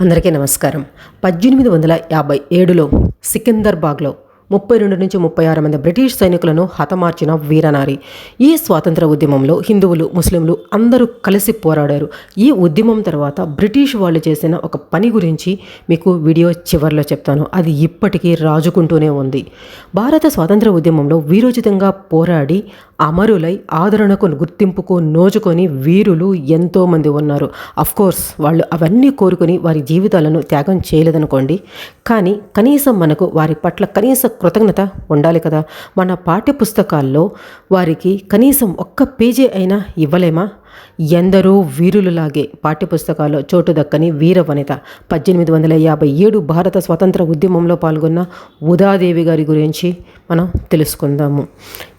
అందరికీ నమస్కారం. పద్దెనిమిది వందల యాభై ఏడులో సికిందర్బాగ్లో ముప్పై రెండు నుంచి ముప్పై ఆరు మంది బ్రిటిష్ సైనికులను హతమార్చిన వీరనారి. ఈ స్వాతంత్ర ఉద్యమంలో హిందువులు ముస్లింలు అందరూ కలిసి పోరాడారు. ఈ ఉద్యమం తర్వాత బ్రిటిష్ వాళ్ళు చేసిన ఒక పని గురించి మీకు వీడియో చివరిలో చెప్తాను. అది ఇప్పటికీ రాజుకుంటూనే ఉంది. భారత స్వాతంత్ర ఉద్యమంలో వీరోచితంగా పోరాడి అమరులై ఆదరణకు గుర్తింపుకు నోచుకొని వీరులు ఎంతోమంది ఉన్నారు. కోర్స్ వాళ్ళు అవన్నీ కోరుకుని వారి జీవితాలను త్యాగం చేయలేదనుకోండి. కానీ కనీసం మనకు వారి పట్ల కనీస కృతజ్ఞత ఉండాలి కదా. మన పాఠ్య పుస్తకాల్లో వారికి కనీసం ఒక్క పేజీ అయినా ఇవ్వలేమా? ఎందరో వీరులలాగే పాఠ్యపుస్తకాల్లో చోటు దక్కని వీర వనిత. పద్దెనిమిది వందల యాభై ఏడు భారత స్వతంత్ర ఉద్యమంలో పాల్గొన్న ఉదాదేవి గారి గురించి మనం తెలుసుకుందాము.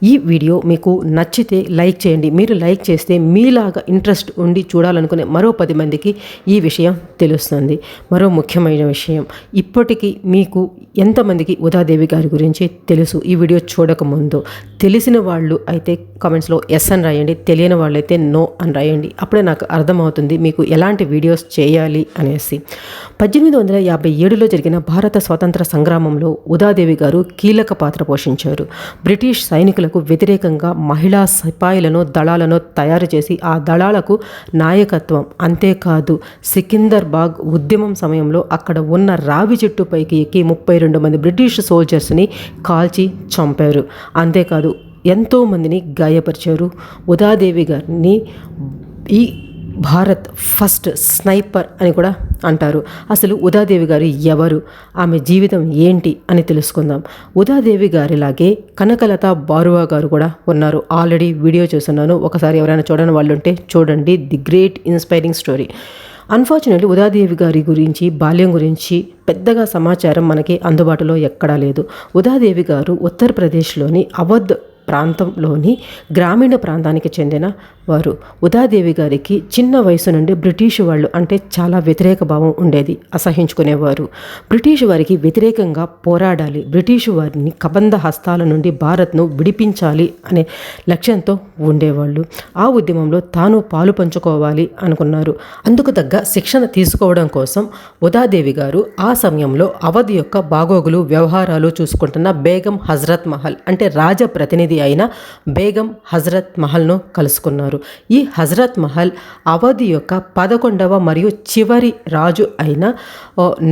ఈ వీడియో మీకు నచ్చితే లైక్ చేయండి. మీరు లైక్ చేస్తే మీలాగా ఇంట్రెస్ట్ ఉండి చూడాలనుకునే మరో పది మందికి ఈ విషయం తెలుస్తుంది. మరో ముఖ్యమైన విషయం ఇప్పటికీ మీకు ఎంతమందికి ఉదాదేవి గారి గురించి తెలుసు? ఈ వీడియో చూడకముందు తెలిసిన వాళ్ళు అయితే కామెంట్స్లో ఎస్ అని రాయండి. తెలియని వాళ్ళైతే నో అని రాయండి. అప్పుడే నాకు అర్థమవుతుంది మీకు ఎలాంటి వీడియోస్ చేయాలి అనేసి. పద్దెనిమిది వందల యాభై ఏడులో జరిగిన భారత స్వాతంత్ర సంగ్రామంలో ఉదాదేవి గారు కీలక పాత్ర పోషించారు. బ్రిటిష్ సైనికులకు వ్యతిరేకంగా మహిళా సిపాయిలను దళాలను తయారు చేసి ఆ దళాలకు నాయకత్వం. అంతేకాదు సికిందర్ బాగ్ ఉద్యమం సమయంలో అక్కడ ఉన్న రావి చెట్టు పైకి ఎక్కి ముప్పై రెండు మంది బ్రిటిష్ సోల్జర్స్ని కాల్చి చంపారు. అంతేకాదు ఎంతోమందిని గాయపరిచారు. ఉదాదేవి గారిని ఈ భారత్ ఫస్ట్ స్నైపర్ అని కూడా అంటారు. అసలు ఉదాదేవి గారు ఎవరు? ఆమె జీవితం ఏంటి అని తెలుసుకుందాం. ఉదాదేవి గారిలాగే కనకలత బారువా గారు కూడా ఉన్నారు. ఆల్రెడీ వీడియో చూస్తున్నాను. ఒకసారి ఎవరైనా చూడని వాళ్ళు ఉంటే చూడండి. The great inspiring story. Unfortunately Udadevi garu గురించి బాల్యం గురించి పెద్దగా సమాచారం మనకి అందుబాటులో ఎక్కడా లేదు. ఉదాదేవి గారు ఉత్తరప్రదేశ్లోని అవధ్ ప్రాంతంలోని గ్రామీణ ప్రాంతానికి చెందిన వారు. ఉదాదేవి గారికి చిన్న వయసు నుండి బ్రిటిష్ వాళ్ళు అంటే చాలా వ్యతిరేక భావం ఉండేది అసహించుకునేవారు. బ్రిటిష్ వారికి వ్యతిరేకంగా పోరాడాలి. బ్రిటిష్ వారిని కబంధ హస్తాల నుండి భారత్ను విడిపించాలి అనే లక్ష్యంతో ఉండేవాళ్ళు. ఆ ఉద్యమంలో తాను పాలు పంచుకోవాలి అనుకున్నారు. అందుకు తగ్గ శిక్షణ తీసుకోవడం కోసం ఉదాదేవి గారు ఆ సమయంలో అవధ్ యొక్క బాగోగులు వ్యవహారాలు చూసుకుంటున్న బేగం హజరత్ మహల్ అంటే రాజప్రతినిధి అయిన బేగం హజరత్ మహల్ను కలుసుకున్నారు. ఈ హజరత్ మహల్ అవధి యొక్క పదకొండవ మరియు చివరి రాజు అయిన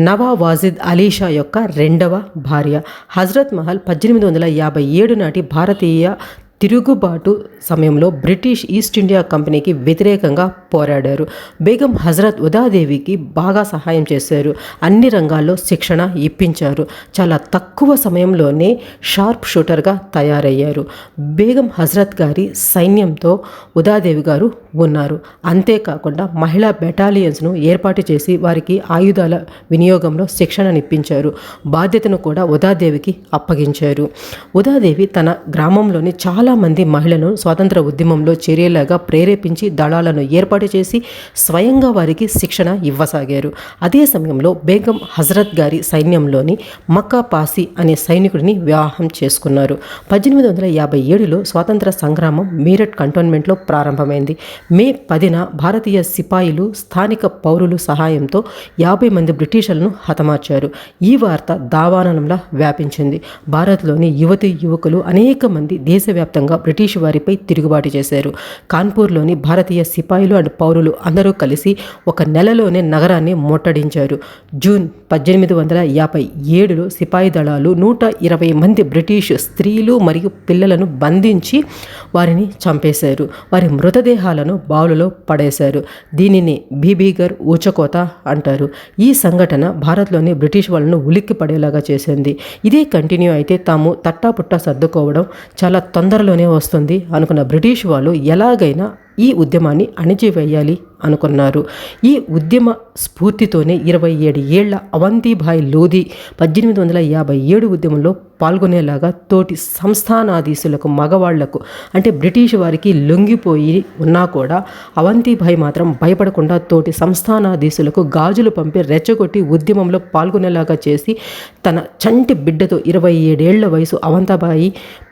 నవా వాజిద్ అలీషా యొక్క రెండవ భార్య. హజరత్ మహల్ పద్దెనిమిది వందల యాభై ఏడు నాటి భారతీయ తిరుగుబాటు సమయంలో బ్రిటిష్ ఈస్ట్ ఇండియా కంపెనీకి వ్యతిరేకంగా పోరాడారు. బేగం హజరత్ ఉదాదేవికి బాగా సహాయం చేశారు. అన్ని రంగాల్లో శిక్షణ ఇప్పించారు. చాలా తక్కువ సమయంలోనే షార్ప్ షూటర్గా తయారయ్యారు. బేగం హజరత్ గారి సైన్యంతో ఉదాదేవి గారు ఉన్నారు. అంతేకాకుండా మహిళా బెటాలియన్స్ను ఏర్పాటు చేసి వారికి ఆయుధాల వినియోగంలో శిక్షణనిప్పించారు బాధ్యతను కూడా ఉదాదేవికి అప్పగించారు. ఉదాదేవి తన గ్రామంలోని చాలా చాలామంది మహిళలను స్వాతంత్ర ఉద్యమంలో చేరేలాగా ప్రేరేపించి దళాలను ఏర్పాటు చేసి స్వయంగా వారికి శిక్షణ ఇవ్వసాగారు. అదే సమయంలో బేగం హజరత్ గారి సైన్యంలోని మక్కా పాసి అనే సైనికుడిని వివాహం చేసుకున్నారు. పద్దెనిమిది వందల యాభై ఏడులో స్వాతంత్ర సంగ్రామం మీరట్ కంటోన్మెంట్లో ప్రారంభమైంది. మే పదిన భారతీయ సిపాయిలు స్థానిక పౌరులు సహాయంతో యాభై మంది బ్రిటిషర్లను హతమార్చారు. ఈ వార్త దావానంలా వ్యాపించింది. భారత్లోని యువతి యువకులు అనేక మంది దేశవ్యాప్త వ్యాప్తంగా బ్రిటిష్ వారిపై తిరుగుబాటు చేశారు. కాన్పూర్లోని భారతీయ సిపాయిలు అండ్ పౌరులు అందరూ కలిసి ఒక నెలలోనే నగరాన్ని ముట్టడించారు. జూన్ పద్దెనిమిది వందల యాభై ఏడులో సిపాయి దళాలు నూట ఇరవై మంది బ్రిటిష్ స్త్రీలు మరియు పిల్లలను బంధించి వారిని చంపేశారు. వారి మృతదేహాలను బావులలో పడేశారు. దీనిని బీబీగర్ ఊచకోత అంటారు. ఈ సంఘటన భారత్లోని బ్రిటిష్ వాళ్ళను ఉలిక్కి పడేలాగా చేసింది. ఇదే కంటిన్యూ అయితే తాము తట్టాపుట్టా సర్దుకోవడం చాలా తొందరలో త్వరలోనే వస్తుంది అనుకున్న బ్రిటిష్ వాళ్ళు ఎలాగైనా ఈ ఉద్యమాన్ని అణిచివేయాలి అనుకున్నారు. ఈ ఉద్యమ స్ఫూర్తితోనే ఇరవై ఏడు ఏళ్ళ అవంతిభాయ్ లోధి పద్దెనిమిది వందల యాభై ఏడు ఉద్యమంలో పాల్గొనేలాగా తోటి సంస్థానాధీశులకు మగవాళ్ళకు అంటే బ్రిటిష్ వారికి లొంగిపోయి ఉన్నా కూడా అవంతిభాయ్ మాత్రం భయపడకుండా తోటి సంస్థానాధీశులకు గాజులు పంపి రెచ్చగొట్టి ఉద్యమంలో పాల్గొనేలాగా చేసి తన చంటి బిడ్డతో ఇరవై ఏడేళ్ళ వయసు అవంతాబాయి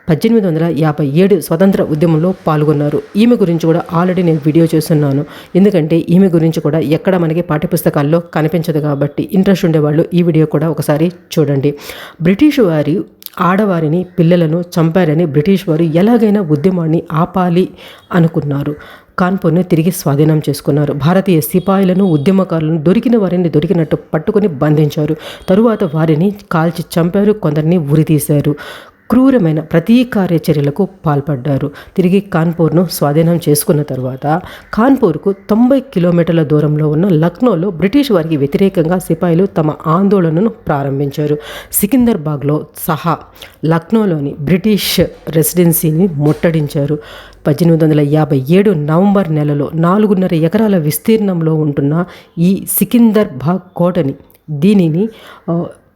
పద్దెనిమిది వందల యాభై ఏడు స్వతంత్ర ఉద్యమంలో పాల్గొన్నారు. ఈమె గురించి కూడా ఆల్రెడీ నేను వీడియో చేస్తున్నాను. ఎందుకంటే ఈమె గురించి కూడా ఎక్కడ మనకి పాఠ్యపుస్తకాల్లో కనిపించదు కాబట్టి ఇంట్రెస్ట్ ఉండేవాళ్ళు ఈ వీడియో కూడా ఒకసారి చూడండి. బ్రిటిష్ వారి ఆడవారిని పిల్లలను చంపారని బ్రిటిష్ వారు ఎలాగైనా ఉద్యమాన్ని ఆపాలి అనుకున్నారు. కాన్పూర్ని తిరిగి స్వాధీనం చేసుకున్నారు. భారతీయ సిపాయిలను ఉద్యమకారులను దొరికిన వారిని దొరికినట్టు పట్టుకొని బంధించారు. తరువాత వారిని కాల్చి చంపారు కొందరిని ఉరితీశారు. క్రూరమైన ప్రతీకార్య చర్యలకు పాల్పడ్డారు. తిరిగి కాన్పూర్ను స్వాధీనం చేసుకున్న తర్వాత కాన్పూర్కు తొంభై కిలోమీటర్ల దూరంలో ఉన్న లక్నోలో బ్రిటిష్ వారికి వ్యతిరేకంగా సిపాయిలు తమ ఆందోళనను ప్రారంభించారు. సికిందర్బాగ్లో సహా లక్నోలోని బ్రిటిష్ రెసిడెన్సీని ముట్టడించారు. పద్దెనిమిది వందల యాభై ఏడు నవంబర్ నెలలో నాలుగున్నర ఎకరాల విస్తీర్ణంలో ఉంటున్న ఈ సికిందర్బాగ్ కోటని దీనిని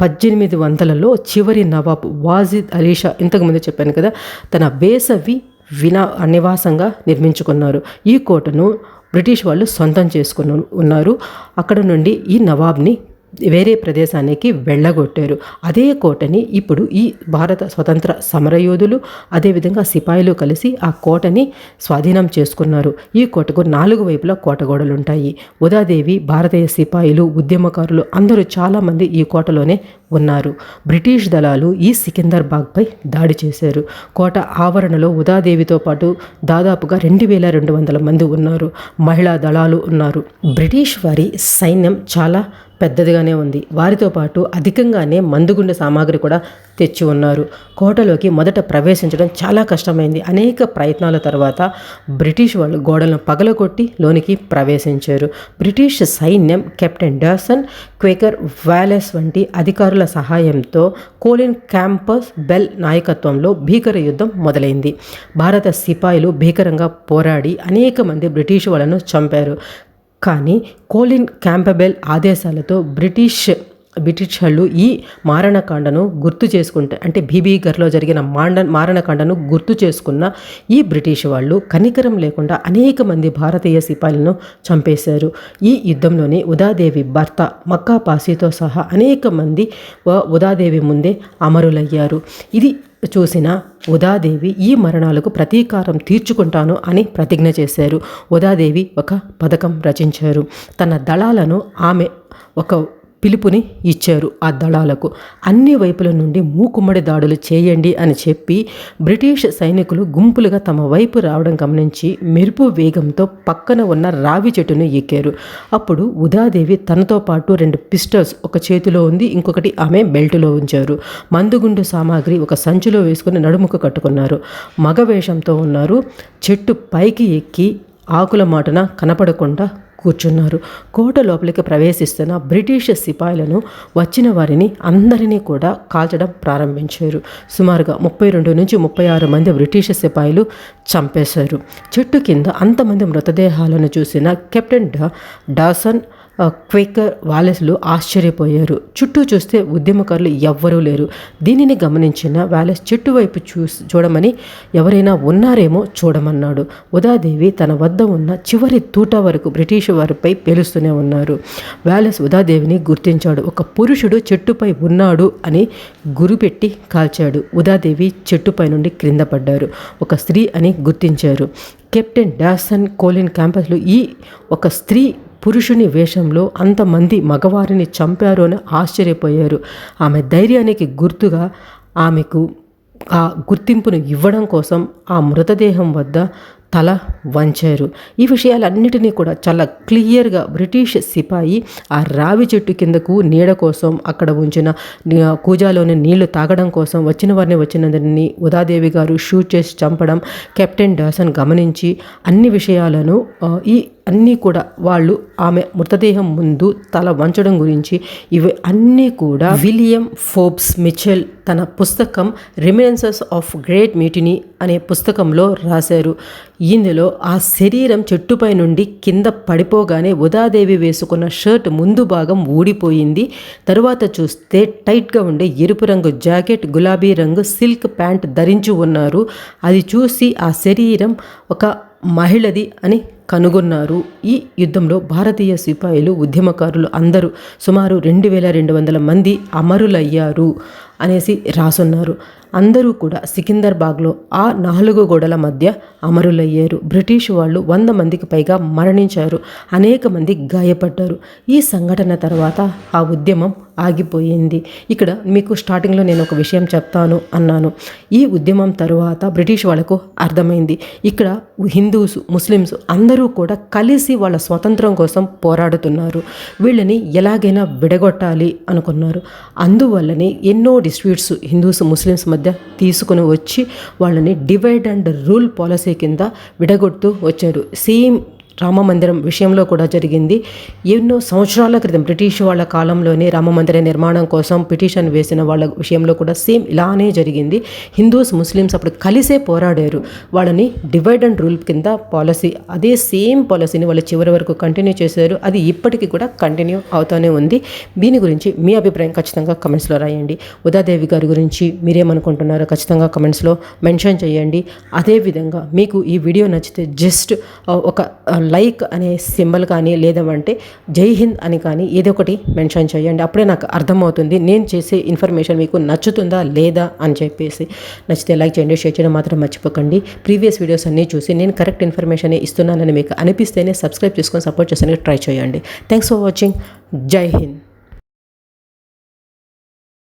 పద్దెనిమిది వందలలో చివరి నవాబ్ వాజిద్ అలీషా ఇంతకుముందు చెప్పాను కదా తన వేసవి వినా నివాసంగా నిర్మించుకున్నారు. ఈ కోటను బ్రిటిష్ వాళ్ళు సొంతం చేసుకుని ఉన్నారు అక్కడ నుండి ఈ నవాబ్ని వేరే ప్రదేశానికి వెళ్ళగొట్టారు. అదే కోటని ఇప్పుడు ఈ భారత స్వతంత్ర సమరయోధులు అదేవిధంగా సిపాయిలు కలిసి ఆ కోటని స్వాధీనం చేసుకున్నారు. ఈ కోటకు నాలుగు వైపులా కోటగోడలు ఉంటాయి ఉదాదేవి భారతీయ సిపాయిలు ఉద్యమకారులు అందరూ చాలామంది ఈ కోటలోనే ఉన్నారు. బ్రిటిష్ దళాలు ఈ సికిందర్బాగ్పై దాడి చేశారు. కోట ఆవరణలో ఉదాదేవితో పాటు దాదాపుగా రెండు వేల రెండు వందల మంది ఉన్నారు. మహిళా దళాలు ఉన్నారు. బ్రిటిష్ వారి సైన్యం చాలా పెద్దదిగానే ఉంది. వారితో పాటు అధికంగానే మందుగుండె సామాగ్రి కూడా తెచ్చి ఉన్నారు. కోటలోకి మొదట ప్రవేశించడం చాలా కష్టమైంది. అనేక ప్రయత్నాల తర్వాత బ్రిటిష్ వాళ్ళు గోడలను పగలగొట్టి లోనికి ప్రవేశించారు. బ్రిటిష్ సైన్యం కెప్టెన్ డర్సన్ క్వేకర్ వ్యాలెస్ వంటి అధికారుల సహాయంతో కోలిన్ క్యాంపస్ బెల్ నాయకత్వంలో భీకర యుద్ధం మొదలైంది. భారత సిపాయిలు భీకరంగా పోరాడి అనేక మంది బ్రిటిష్ వాళ్ళను చంపారు. కానీ కోలిన్ క్యాంపబెల్ ఆదేశాలతో బ్రిటిష్ బ్రిటిష్ వాళ్ళు ఈ మారణకాండను గుర్తు చేసుకుంటే అంటే బీబీగర్లో జరిగిన మాండ మారణకాండను గుర్తు చేసుకున్న ఈ బ్రిటిష్ వాళ్ళు కనికరం లేకుండా అనేక మంది భారతీయ సిపాయిలను చంపేశారు. ఈ యుద్ధంలోని ఉదాదేవి భర్త మక్కా పాసీతో సహా అనేక మంది ఉదాదేవి ముందే అమరులయ్యారు. ఇది చూసిన ఉదాదేవి ఈ మరణాలకు ప్రతీకారం తీర్చుకుంటాను అని ప్రతిజ్ఞ చేశారు. ఉదాదేవి ఒక పథకం రచించారు. తన దళాలను ఆమె ఒక పిలుపుని ఇచ్చారు ఆ దళాలకు. అన్ని వైపుల నుండి మూకుమ్మడి దాడులు చేయండి అని చెప్పి బ్రిటిష్ సైనికులు గుంపులుగా తమ వైపు రావడం గమనించి మెరుపు వేగంతో పక్కన ఉన్న రావి చెట్టును ఎక్కారు. అప్పుడు ఉదాదేవి తనతో పాటు రెండు పిస్టల్స్ ఒక చేతిలో ఉంది ఇంకొకటి ఆమె బెల్టులో ఉంచారు. మందుగుండు సామాగ్రి ఒక సంచిలో వేసుకుని నడుముకు కట్టుకున్నారు. మగ వేషంతో ఉన్నారు. చెట్టు పైకి ఎక్కి ఆకుల మాటన కనపడకుండా కూర్చున్నారు. కోట లోపలికి ప్రవేశిస్తున్న బ్రిటిష్ సిపాయిలను వచ్చిన వారిని అందరినీ కూడా కాల్చడం ప్రారంభించారు. సుమారుగా ముప్పై రెండు నుంచి ముప్పై ఆరు మంది బ్రిటిష్ సిపాయిలు చంపేశారు. చెట్టు కింద అంతమంది మృతదేహాలను చూసిన కెప్టెన్ డా డాసన్ క్వేకర్ వాలెస్లు ఆశ్చర్యపోయారు. చుట్టూ చూస్తే ఉద్యమకారులు ఎవ్వరూ లేరు. దీనిని గమనించిన వాలెస్ చెట్టు వైపు చూసి చూడమని ఎవరైనా ఉన్నారేమో చూడమన్నాడు. ఉదాదేవి తన వద్ద ఉన్న చివరి తూట వరకు బ్రిటిష్ వారిపై పేలుస్తూనే ఉన్నారు. వ్యాలెస్ ఉదాదేవిని గుర్తించాడు. ఒక పురుషుడు చెట్టుపై ఉన్నాడు అని గురిపెట్టి కాల్చాడు. ఉదాదేవి చెట్టుపై నుండి క్రింద పడ్డారు. ఒక స్త్రీ అని గుర్తించారు. కెప్టెన్ డాసన్ కోలిన్ క్యాంపస్లో ఈ ఒక స్త్రీ పురుషుని వేషంలో అంతమంది మగవారిని చంపారు అని ఆశ్చర్యపోయారు. ఆమె ధైర్యానికి గుర్తుగా ఆమెకు ఆ గుర్తింపును ఇవ్వడం కోసం ఆ మృతదేహం వద్ద తల వంచారు. ఈ విషయాలన్నిటినీ కూడా చాలా క్లియర్గా బ్రిటిష్ సిపాయి ఆ రావి చెట్టు కిందకు నీడ కోసం అక్కడ ఉంచిన కూజాలోని నీళ్ళు తాగడం కోసం వచ్చిన వారిని వచ్చినందరినీ ఉదాదేవి గారు షూట్ చేసి చంపడం కెప్టెన్ డాసన్ గమనించి అన్ని విషయాలను ఈ అన్నీ కూడా వాళ్ళు ఆమె మృతదేహం ముందు తల వంచడం గురించి ఇవి అన్నీ కూడా విలియం ఫోబ్స్ మిచెల్ తన పుస్తకం రిమినెన్సెస్ ఆఫ్ గ్రేట్ మీటిని అనే పుస్తకంలో రాశారు. ఇందులో ఆ శరీరం చెట్టుపై నుండి కింద పడిపోగానే ఉదాదేవి వేసుకున్న షర్ట్ ముందు భాగం ఊడిపోయింది. తరువాత చూస్తే టైట్గా ఉండే ఎరుపు రంగు జాకెట్ గులాబీ రంగు సిల్క్ ప్యాంట్ ధరించి ఉన్నారు. అది చూసి ఆ శరీరం ఒక మహిళది అని కనుగొన్నారు. ఈ యుద్ధంలో భారతీయ సిపాయిలు ఉద్యమకారులు అందరూ సుమారు రెండు వేల రెండు వందల మంది అమరులయ్యారు అనేసి రాసున్నారు. అందరూ కూడా సికిందర్బాగ్లో ఆ నాలుగు గోడల మధ్య అమరులయ్యారు. బ్రిటిష్ వాళ్ళు వంద మందికి పైగా మరణించారు. అనేక మంది గాయపడ్డారు. ఈ సంఘటన తర్వాత ఆ ఉద్యమం ఆగిపోయింది. ఇక్కడ మీకు స్టార్టింగ్లో నేను ఒక విషయం చెప్తాను అన్నాను. ఈ ఉద్యమం తరువాత బ్రిటిష్ వాళ్ళకు అర్థమైంది. ఇక్కడ హిందూస్ ముస్లిమ్స్ అందరూ కూడా కలిసి వాళ్ళ స్వతంత్రం కోసం పోరాడుతున్నారు. వీళ్ళని ఎలాగైనా విడగొట్టాలి అనుకున్నారు. అందువల్లనే ఎన్నో డిస్ప్యూట్స్ హిందూస్ ముస్లిమ్స్ మధ్య తీసుకుని వచ్చి వాళ్ళని డివైడ్ అండ్ రూల్ పాలసీ కింద విడగొడుతూ వచ్చారు సేమ్ రామ మందిరం విషయంలో కూడా జరిగింది. ఎన్నో సంవత్సరాల క్రితం బ్రిటిష్ వాళ్ళ కాలంలోనే రామ మందిర నిర్మాణం కోసం పిటిషన్ వేసిన వాళ్ళ విషయంలో కూడా సేమ్ ఇలానే జరిగింది. హిందూస్ ముస్లిమ్స్ అప్పుడు కలిసే పోరాడారు. వాళ్ళని డివైడ్ అండ్ రూల్ కింద పాలసీ అదే సేమ్ పాలసీని వాళ్ళు చివరి వరకు కంటిన్యూ చేశారు. అది ఇప్పటికీ కూడా కంటిన్యూ అవుతూనే ఉంది. దీని గురించి మీ అభిప్రాయం ఖచ్చితంగా కమెంట్స్లో రాయండి. ఉదాదేవి గారి గురించి మీరేమనుకుంటున్నారో ఖచ్చితంగా కమెంట్స్లో మెన్షన్ చేయండి. అదేవిధంగా మీకు ఈ వీడియో నచ్చితే జస్ట్ ఒక లైక్ అనే సింబల్ కానీ లేదంటే జై హింద్ అని కానీ ఏదో ఒకటి మెన్షన్ చేయండి. అప్పుడే నాకు అర్థమవుతుంది. నేను చేసే ఇన్ఫర్మేషన్ మీకు నచ్చుతుందా లేదా అని చెప్పేసి. నచ్చితే లైక్ చేయండి షేర్ చేయడం మాత్రం మర్చిపోకండి. ప్రీవియస్ వీడియోస్ అన్నీ చూసి నేను కరెక్ట్ ఇన్ఫర్మేషన్ ఇస్తున్నానని మీకు అనిపిస్తేనే సబ్స్క్రైబ్ చేసుకొని సపోర్ట్ చేసానికి ట్రై చేయండి. Thanks for watching. జై హింద్.